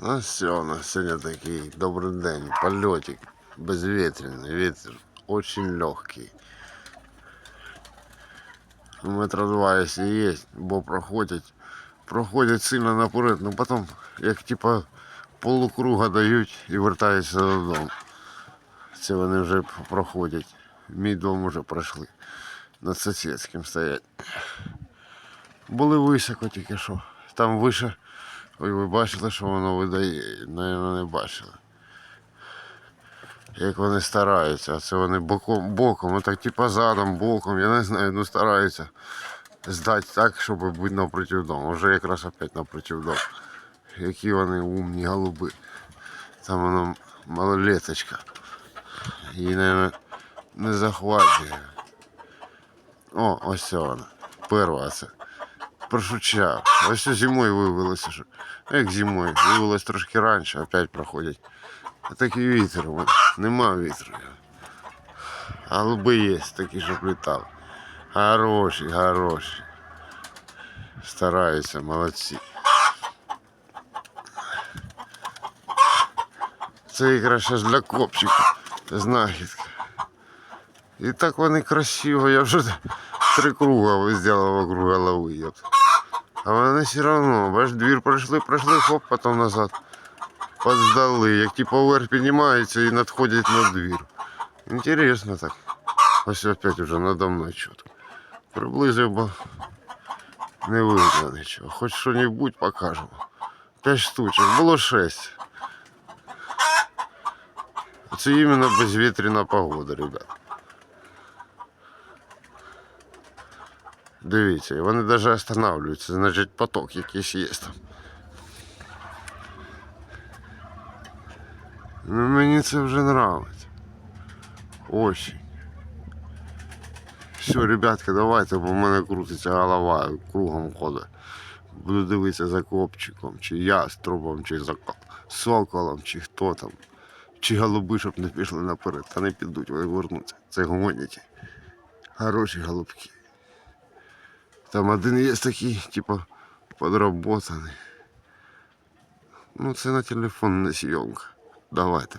Ну все, у нас сегодня такий добрий день, польотик, безветренный, ветер очень легкий. Метра два, если есть, бо проходять, проходять сильно наперед, ну потім, як типа полукруга дають і вертаються додому. Це вони вже проходять. Мій дом вже пройшли. Над сусідським стоять. Були високо тільки що. Там вище. Ой, ви бачили, що воно видає? Наверно, не бачили. Як вони стараються, а це вони боком, боком, отак типа задом, боком, я не знаю, ну стараються здати так, щоб бути напротив дому. Вже якраз опять напротив дому. Які вони умні голуби. Там воно малолеточка. Її, мабуть, не захвачує. О, ось вона. Перва це. Прошучав. Ось зимою виявилося, що. ну, Як зимою, виявилось трошки раніше, опять проходять. А такий вітер, нема вітру. Голуби є такі, щоб літали. Хороші, хороші. Стараються, молодці. Це якраз ще ж для копчика. Знахідка. І так вони красиво, я вже три круга зробив вокруг голови. ёпт. А вони все одно, бачиш, двір пройшли, пройшли, хоп, потім назад. Поздали, як типу вверх піднімаються і надходять на двір. Інтересно так. Ось опять уже надо мною чітко. Приблизив, бо не видно нічого. Хоч що-небудь покажемо. П'ять штучок, було шесть. Це іменно безвітряна погода, ребят. Дивіться, вони навіть останавливаються, значить поток якийсь є там. Ну мені це вже нравиться. Очень. Все, ребятки, давайте, бо в мене крутиться голова, кругом ходить. Буду дивитися за копчиком, чи яструбом, чи за соколом, чи хто там. Чи голуби, щоб не пішли наперед, та не підуть, вони вернуться. Це гонять. Хороші голубки. Там один є такий, типу, подработаний. Ну, це на телефон не зйомка. Давайте.